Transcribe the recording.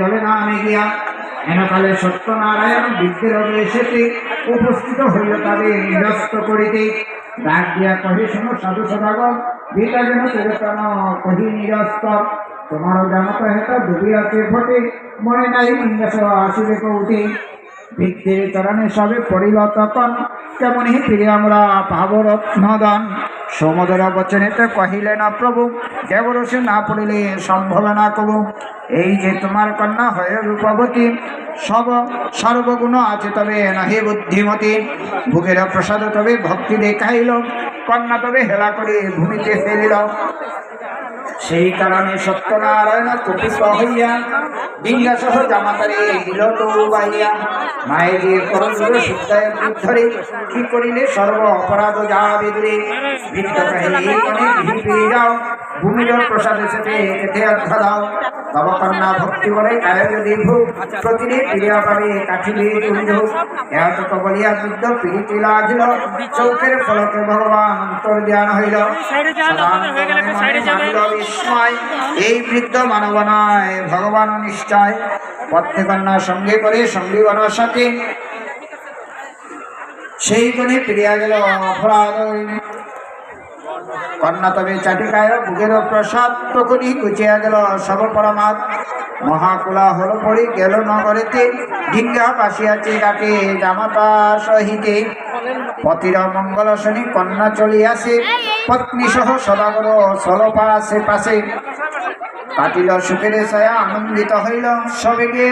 জলে না আমি গিয়া এনকালে সত্যনারায়ণ বৃদ্ধের অবেশেতে উপস্থিত হইল তাদের নিরস্ত করিতে। ডাক দিয়া কহি, শোনো সাধু সদাগর বিটা যেন চেতন কহি নিরস্ত। তোমারও জানত হেত ডুবিয়াছে ফটে মনে নাই ইন্দ্রাস আসিবে কৌটি। ভিত্তির চরণে সবে পড়িল তখন কেমনই ফিরে আমরা পাব রত্নদান। সমুদর বচনেতে কহিলে না প্রভু, দেবরসে না পড়িলে সম্ভব না কবু। এই যে তোমার কন্যা হয় রূপবতী, সব সর্বগুণ আছে তবে নাহি বুদ্ধিমতী। ভোগের প্রসাদ তবে ভক্তি দেখাইল, কন্যা তবে হেলা করে ভূমিতে ফেলিল। সেই কারণে সত্যনারায়ণ কুপিত হইয়া ডিঙ্গা সহ জামাতারে বাইয়া মায়ের দিয়ে করজুর শুদ্ধায় ধরে কি করিলে সর্ব অপরাধ যা বেদরে? বৃদ্ধ পেয়ে যাও। ভূমির প্রসাদ এসেছে এতে অর্থ দাও তব কন্যা ভক্তি বলে কায় যদি ভোগ প্রতিদিন ফিরিয়া পাবে কাঠিলে তুলিল এত তো বলিয়া বৃদ্ধ পিড়িতে লাগিল। চৌকের ফলকে ভগবান অন্তর জ্ঞান হইল এই বৃদ্ধ মানব নয় ভগবান নিশ্চয়। পত্নী কন্যা সঙ্গে করে সঙ্গীবন সাথে। সেই গুণে ফিরিয়া গেল অপরাধ। কন্যা তবে চাটিকায় বুকের প্রসাদ তখনই কুচিয়া গেল সব পরমাত মহাকুলা হল পড়ি গেল নগরেতে ঢিঙ্গা পাশিয়াছে কাটে জামাতা সহিতে। পতির মঙ্গল শনি কন্যা চলিয়াছে, পত্নী সহ সদাগর সলপা আশে পাশে। কাটিল সুখের ছায়া আনন্দিত হইল সবেগে।